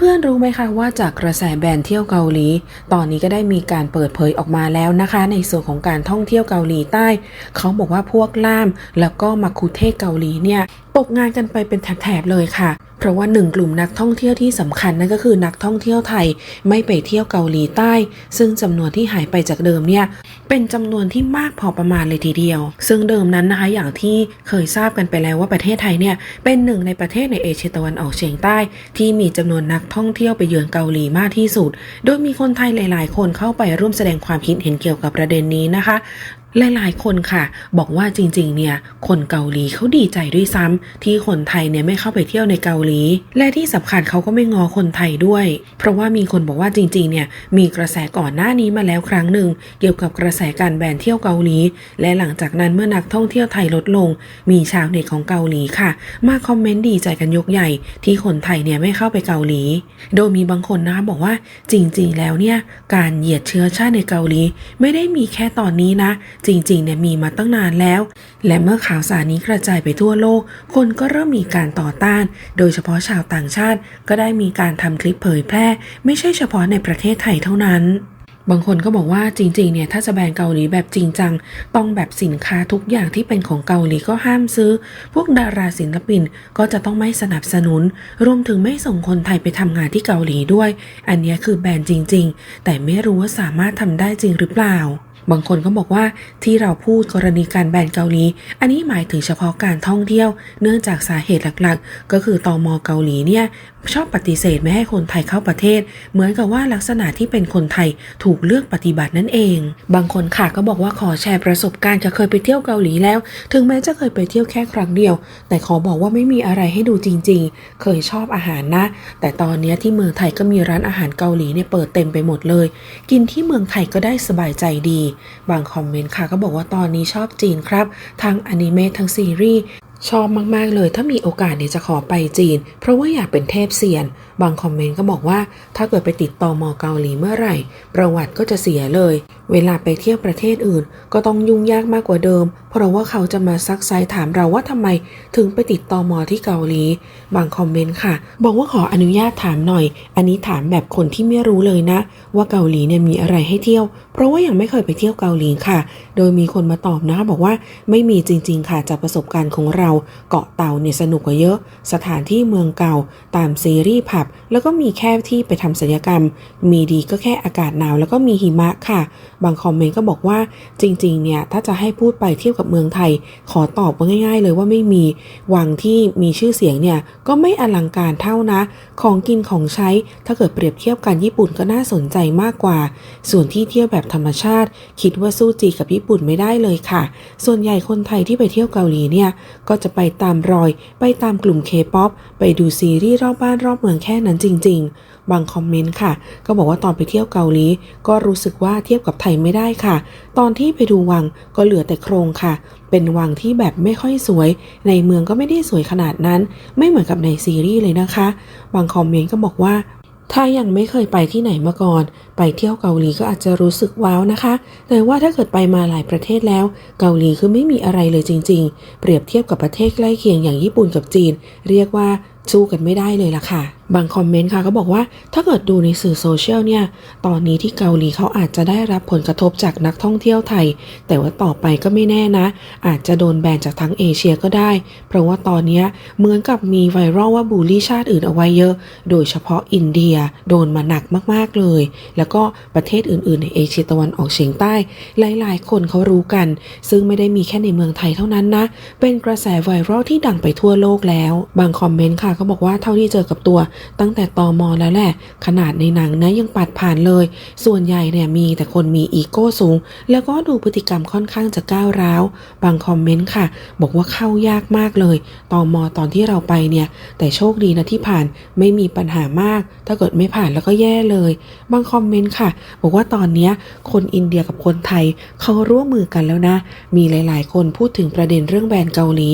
เพื่อนๆรู้ไหมคะว่าจากกระแสแบรนด์เที่ยวเกาหลี ตอนนี้ก็ได้มีการเปิดเผยออกมาแล้วนะคะ ในส่วนของการท่องเที่ยวเกาหลีใต้ เขาบอกว่าพวกล่าม แล้วก็มาคุเทศเกาหลีเนี่ย ตกงานกันไปเป็นแถบๆเลยค่ะ เพราะว่าหนึ่งกลุ่มนักท่องเที่ยวที่สำคัญนั่นก็คือนักท่องเที่ยวไทยไม่ไปเที่ยวเกาหลีใต้ ซึ่งจำนวนที่หายไปจากเดิมเนี่ยเป็นจำนวนที่มากพอประมาณเลยทีเดียว ซึ่งเดิมนั้นนะคะอย่างที่เคยทราบกันไปแล้วว่าประเทศไทยเนี่ยเป็นหนึ่งในประเทศในเอเชียตะวันออกเฉียงใต้ ที่มีจำนวนนักท่องเที่ยวไปเยือนเกาหลีมากที่สุด โดยมีคนไทยหลาย ๆ คนเข้าไปร่วมแสดงความคิดเห็นเกี่ยวกับประเด็นนี้นะคะ หลายๆ คนค่ะ บอกว่าจริงๆ เนี่ย คนเกาหลีเขาดีใจด้วยซ้ำที่คนไทยเนี่ยไม่เข้าไปเที่ยวในเกาหลี และที่สำคัญเขาก็ไม่งอคนไทยด้วย เพราะว่ามีคนบอกว่าจริงๆ เนี่ยมีกระแสก่อนหน้านี้มาแล้วครั้งหนึ่ง เกี่ยวกับกระแสการแบนเที่ยวเกาหลี และหลังจากนั้นเมื่อนักท่องเที่ยวไทยลดลง มีชาวเน็ตของเกาหลีค่ะ มาคอมเมนต์ดีใจกันยกใหญ่ ที่คนไทยเนี่ยไม่เข้าไปเกาหลี โดยมีบางคนนะบอกว่าจริงๆ แล้วเนี่ยการเหยียดเชื้อชาติในเกาหลี ไม่ได้มีแค่ตอนนี้นะจริงๆเนี่ยมีมาตั้งนานแล้ว และเมื่อข่าวสารนี้กระจายไปทั่วโลก คนก็เริ่มมีการต่อต้าน โดยเฉพาะชาวต่างชาติ ก็ได้มีการทำคลิปเผยแพร่ ไม่ใช่เฉพาะในประเทศไทยเท่านั้นบางคนก็บอกว่าจริงๆ เนี่ยถ้าจะแบนเกาหลีแบบจริงจัง ต้องแบบสินค้าทุกอย่างที่เป็นของเกาหลีก็ห้ามซื้อ พวกดาราศิลปินก็จะต้องไม่สนับสนุน รวมถึงไม่ส่งคนไทยไปทำงานที่เกาหลีด้วย อันนี้คือแบนจริง ๆ แต่ไม่รู้ว่าสามารถทำได้จริงหรือเปล่า บางคนก็บอกว่าที่เราพูดกรณีการแบนเกาหลี อันนี้หมายถึงเฉพาะการท่องเที่ยว เนื่องจากสาเหตุหลักๆ ก็คือตอมเกาหลีเนี่ยชอบปฏิเสธไม่ให้คนไทยเข้าประเทศ เหมือนกับว่าลักษณะที่เป็นคนไทยถูกเลือกปฏิบัตินั่นเอง บางคนค่ะก็บอกว่าขอแชร์ประสบการณ์จะเคยไปเที่ยวเกาหลีแล้ว ถึงแม้จะเคยไปเที่ยวแค่ครั้งเดียว แต่ขอบอกว่าไม่มีอะไรให้ดูจริง ๆ เคยชอบอาหารนะ แต่ตอนนี้ที่เมืองไทยก็มีร้านอาหารเกาหลีเนี่ยเปิดเต็มไปหมดเลย กินที่เมืองไทยก็ได้สบายใจดีบางคอมเมนต์ค่ะก็บอกว่าตอนนี้ชอบจีนครับ ทั้งอนิเมะทั้งซีรีส์ ชอบมาก ๆ เลยถ้ามีโอกาสเนี่ยจะขอไปจีน เพราะว่าอยากเป็นเทพเซียน บางคอมเมนต์ก็บอกว่า ถ้าเกิดไปติดต่อมอเกาหลีเมื่อไหร่ ประวัติก็จะเสียเลย เวลาไปเที่ยวประเทศอื่น ก็ต้องยุ่งยากมากกว่าเดิม เพราะว่าเขาจะมาซักไซถามเราว่าทำไม ถึงไปติดต่อมอที่เกาหลี บางคอมเมนต์ค่ะ บอกว่าขออนุญาตถามหน่อย อันนี้ถามแบบคนที่ไม่รู้เลยนะ ว่าเกาหลีเนี่ยมีอะไรให้เที่ยว เพราะว่ายังไม่เคยไปเที่ยวเกาหลีค่ะ โดยมีคนมาตอบนะคะบอกว่าไม่มีจริง ๆ ค่ะจากประสบการณ์ของเราเกาะเต่าเนี่ยสนุกกว่าเยอะ สถานที่เมืองเก่าตามซีรีส์ผับ แล้วก็มีแค่ที่ไปทำศัลยกรรม มีดีก็แค่อากาศหนาว แล้วก็มีหิมะค่ะ บางคอมเมนต์ก็บอกว่าจริงๆเนี่ยถ้าจะให้พูดไปเทียบกับเมืองไทย ขอตอบว่าง่าย ๆ เลยว่าไม่มีวังที่มีชื่อเสียงเนี่ยก็ไม่อลังการเท่านะ ของกินของใช้ถ้าเกิดเปรียบเทียบกันญี่ปุ่นก็น่าสนใจมากกว่า ส่วนที่เที่ยวแบบธรรมชาติ คิดว่าสู้จีกับญี่ปุ่นไม่ได้เลยค่ะ ส่วนใหญ่คนไทยที่ไปเที่ยวเกาหลีเนี่ยก็จะไปตามรอย ไปตามกลุ่มเคป๊อปไปดูซีรีส์รอบบ้านรอบเมืองแค่นั้นจริง ๆ บางคอมเมนต์ค่ะ ก็บอกว่าตอนไปเที่ยวเกาหลี ก็รู้สึกว่าเทียบกับไทยไม่ได้ค่ะ ตอนที่ไปดูวังก็เหลือแต่โครงค่ะ เป็นวังที่แบบไม่ค่อยสวย ในเมืองก็ไม่ได้สวยขนาดนั้น ไม่เหมือนกับในซีรีส์เลยนะคะ บางคอมเมนต์ก็บอกว่า ถ้ายังไม่เคยไปที่ไหนมาก่อน ไปเที่ยวเกาหลีก็อาจจะรู้สึกว้าวนะคะ แต่ว่าถ้าเกิดไปมาหลายประเทศแล้ว เกาหลีคือไม่มีอะไรเลยจริง ๆ เปรียบเทียบกับประเทศใกล้เคียงอย่างญี่ปุ่นกับจีน เรียกว่าสู้กันไม่ได้เลยล่ะค่ะ บางคอมเมนต์ค่ะก็บอกว่าถ้าเกิดดูในสื่อโซเชียลเนี่ย ตอนนี้ที่เกาหลีเขาอาจจะได้รับผลกระทบจากนักท่องเที่ยวไทย แต่ว่าต่อไปก็ไม่แน่นะ อาจจะโดนแบนจากทั้งเอเชียก็ได้ เพราะว่าตอนนี้เหมือนกับมีไวรัลว่าบูลลี่ชาติอื่นเอาไว้เยอะ โดยเฉพาะอินเดียโดนมาหนักมากๆเลย แล้วก็ประเทศอื่นๆในเอเชียตะวันออกเฉียงใต้ หลายๆ คนเขารู้กัน ซึ่งไม่ได้มีแค่ในเมืองไทยเท่านั้นนะ เป็นกระแสไวรัลที่ดังไปทั่วโลกแล้ว บางคอมเมนต์ค่ะก็บอกว่าเท่าที่เจอกับตัวตั้งแต่ตอมอแล้วแหละ ขนาดในหนังนะยังปัดผ่านเลย ส่วนใหญ่เนี่ยมีแต่คนมีอีโก้สูง แล้วก็ดูพฤติกรรมค่อนข้างจะก้าวร้าว บางคอมเมนต์ค่ะ บอกว่าเข้ายากมากเลยตอมอตอนที่เราไปเนี่ย แต่โชคดีนะที่ผ่านไม่มีปัญหามาก ถ้าเกิดไม่ผ่านแล้วก็แย่เลย บางคอมเมนต์ค่ะ บอกว่าตอนนี้คนอินเดียกับคนไทยเขาร่วมมือกันแล้วนะ มีหลาย ๆ คนพูดถึงประเด็นเรื่องแบรนด์เกาหลี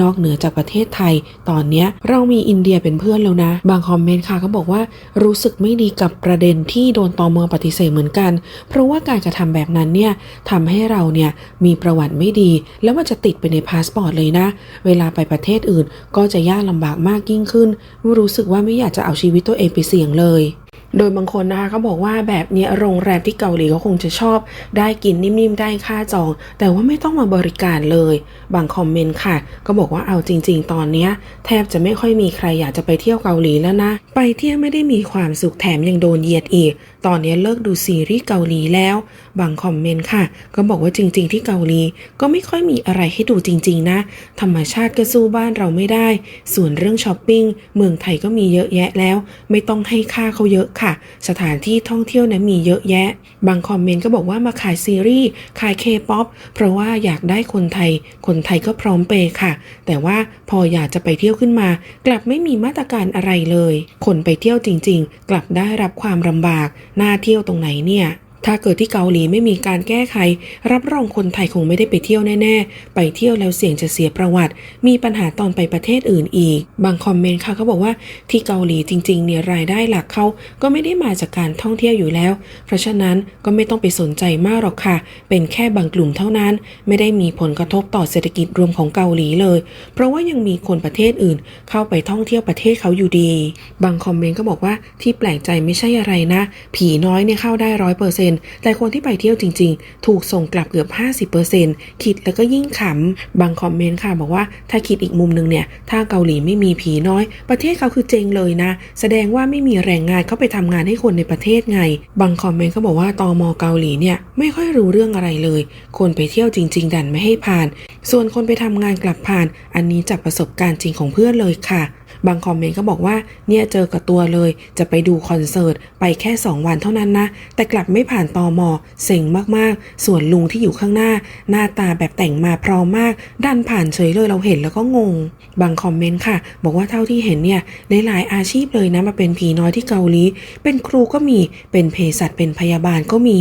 นอกเหนือจากประเทศไทย ตอนนี้เรามีมีอินเดียเป็นเพื่อนแล้วนะ บางคอมเมนต์ค่ะก็บอกว่ารู้สึกไม่ดีกับประเด็นที่โดนตอมอปฏิเสธเหมือนกัน เพราะว่าการกระทำแบบนั้นเนี่ยทำให้เราเนี่ยมีประวัติไม่ดี แล้วมันจะติดไปในพาสปอร์ตเลยนะ เวลาไปประเทศอื่นก็จะยากลำบากมากยิ่งขึ้น รู้สึกว่าไม่อยากจะเอาชีวิตตัวเองไปเสี่ยงเลย โดยบางคนนะคะเขาบอกว่าแบบนี้โรงแรมที่เกาหลีเขาคงจะชอบ ได้กินนิ่มๆได้ค่าจอง แต่ว่าไม่ต้องมาบริการเลย บางคอมเมนต์ค่ะ ก็บอกว่าเอาจริง ๆ ตอนเนี้ยแทบจะไม่ค่อยมีใครอยากจะไปเที่ยวเกาหลีแล้วนะ ไปเที่ยวไม่ได้มีความสุขแถมยังโดนเหยียดอีก ตอนนี้เลิกดูซีรีส์เกาหลีแล้ว บางคอมเมนต์ค่ะ ก็บอกว่าจริง ๆ ที่เกาหลีก็ไม่ค่อยมีอะไรให้ดูจริง ๆ นะ ธรรมชาติก็สู้บ้านเราไม่ได้ ส่วนเรื่องช้อปปิ้งเมืองไทยก็มีเยอะแยะแล้ว ไม่ต้องให้ค่าเขาเยอะค่ะสถานที่ท่องเที่ยวนะมีเยอะแยะ บางคอมเมนต์ก็บอกว่ามาขายซีรีส์ ขายเคป๊อปเพราะว่าอยากได้คนไทย คนไทยก็พร้อมเปย์ค่ะ แต่ว่าพออยากจะไปเที่ยวขึ้นมา กลับไม่มีมาตรการอะไรเลย คนไปเที่ยวจริง ๆ กลับได้รับความลำบาก น่าเที่ยวตรงไหนเนี่ย ถ้าเกิดที่เกาหลีไม่มีการแก้ไข รับรองคนไทยคงไม่ได้ไปเที่ยวแน่ๆ ไปเที่ยวแล้วเสี่ยงจะเสียประวัติ มีปัญหาตอนไปประเทศอื่นอีก บางคอมเมนต์ค่ะเขาบอกว่าที่เกาหลีจริงๆเนี่ยรายได้หลักเขาก็ไม่ได้มาจากการท่องเที่ยวอยู่แล้ว เพราะฉะนั้นก็ไม่ต้องไปสนใจมากหรอกค่ะ เป็นแค่บางกลุ่มเท่านั้น ไม่ได้มีผลกระทบต่อเศรษฐกิจรวมของเกาหลีเลย เพราะว่ายังมีคนประเทศอื่น เข้าไปท่องเที่ยวประเทศเขาอยู่ดี บางคอมเมนต์ก็บอกว่าที่แปลกใจไม่ใช่อะไรนะ ผีน้อยเนี่ยเข้าได้ร้อยเปอร์เซ็นต์แต่คนที่ไปเที่ยวจริง ๆ ถูกส่งกลับเกือบ 50%คิดแล้วก็ยิ่งขำ บางคอมเมนต์ค่ะบอกว่าถ้าคิดอีกมุมหนึงเนี่ย ถ้าเกาหลีไม่มีผีน้อย ประเทศเขาคือเจงเลยนะ แสดงว่าไม่มีแรงงานเข้าไปทำงานให้คนในประเทศไง บางคอมเมนต์ก็บอกว่าตอมเกาหลีเนี่ยไม่ค่อยรู้เรื่องอะไรเลย คนไปเที่ยวจริง ๆ ดันไม่ให้ผ่าน ส่วนคนไปทำงานกลับผ่าน อันนี้จากประสบการณ์จริงของเพื่อนเลยค่ะ บางคอมเมนต์ก็บอกว่าเนี่ยเจอกับตัวเลย จะไปดูคอนเสิร์ตไปแค่ 2 วันเท่านั้นนะ แต่กลับไม่ผ่านตอมอเซ็งมากๆ ส่วนลุงที่อยู่ข้างหน้า หน้าตาแบบแต่งมาพร้อมมาก ดันผ่านเฉยเลยเราเห็นแล้วก็งง บางคอมเมนต์ค่ะ บอกว่าเท่าที่เห็นเนี่ยหลายๆอาชีพเลยนะมาเป็นผีน้อยที่เกาหลีเป็นครูก็มีเป็นเภสัชเป็นพยาบาลก็มี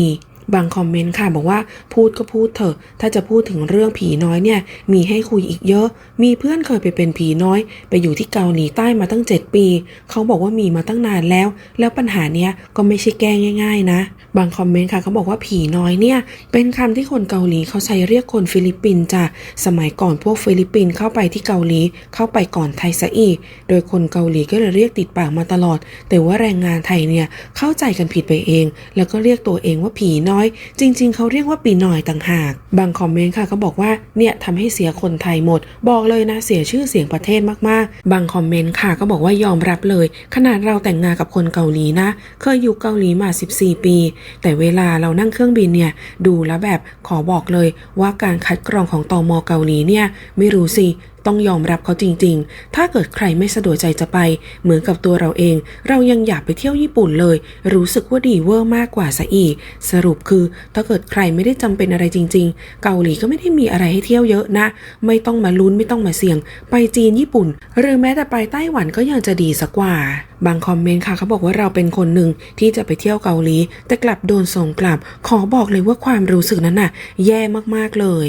บางคอมเมนต์ค่ะบอกว่าพูดก็พูดเถอะ ถ้าจะพูดถึงเรื่องผีน้อยเนี่ย มีให้คุยอีกเยอะ มีเพื่อนเคยไปเป็นผีน้อย ไปอยู่ที่เกาหลีใต้มาตั้ง 7 ปี เขาบอกว่ามีมาตั้งนานแล้ว แล้วปัญหาเนี้ยก็ไม่ใช่แก้ง่าย ๆ นะ บางคอมเมนต์ค่ะเขาบอกว่าผีน้อยเนี่ย เป็นคำที่คนเกาหลีเขาใช้เรียกคนฟิลิปปินส์จ้ะสมัยก่อนพวกฟิลิปปินส์เข้าไปที่เกาหลีเข้าไปก่อนไทยซะอีกโดยคนเกาหลีก็เลยเรียกติดปากมาตลอด แต่ว่าแรงงานไทยเนี่ยเข้าใจกันผิดไปเอง แล้วก็เรียกตัวเองว่าผีน้อยจริง ๆ เขาเรียกว่าปีน้อยต่างหาก บางคอมเมนต์ค่ะก็บอกว่าเนี่ยทำให้เสียคนไทยหมด บอกเลยนะเสียชื่อเสียงประเทศมากๆ บางคอมเมนต์ค่ะก็บอกว่ายอมรับเลย ขนาดเราแต่งงานกับคนเกาหลีนะ เคยอยู่เกาหลีมา 14 ปี แต่เวลาเรานั่งเครื่องบินเนี่ยดูแล้วแบบขอบอกเลยว่าการคัดกรองของตอมเกาหลีเนี่ยไม่รู้สิ ต้องยอมรับเขาจริง ๆ ถ้าเกิดใครไม่สะดวกใจจะไป เหมือนกับตัวเราเอง เรายังอยากไปเที่ยวญี่ปุ่นเลย รู้สึกว่าดีเวอร์มากกว่าซะอีก สรุปคือ ถ้าเกิดใครไม่ได้จำเป็นอะไรจริง ๆ เกาหลีก็ไม่ได้มีอะไรให้เที่ยวเยอะนะ ไม่ต้องมาลุ้นไม่ต้องมาเสี่ยง ไปจีนญี่ปุ่น หรือแม้แต่ไปไต้หวันก็ยังจะดีสักกว่า บางคอมเมนต์ค่ะเขาบอกว่าเราเป็นคนหนึ่งที่จะไปเที่ยวเกาหลี แต่กลับโดนส่งกลับ ขอบอกเลยว่าความรู้สึกนั้นน่ะ แย่มากๆเลย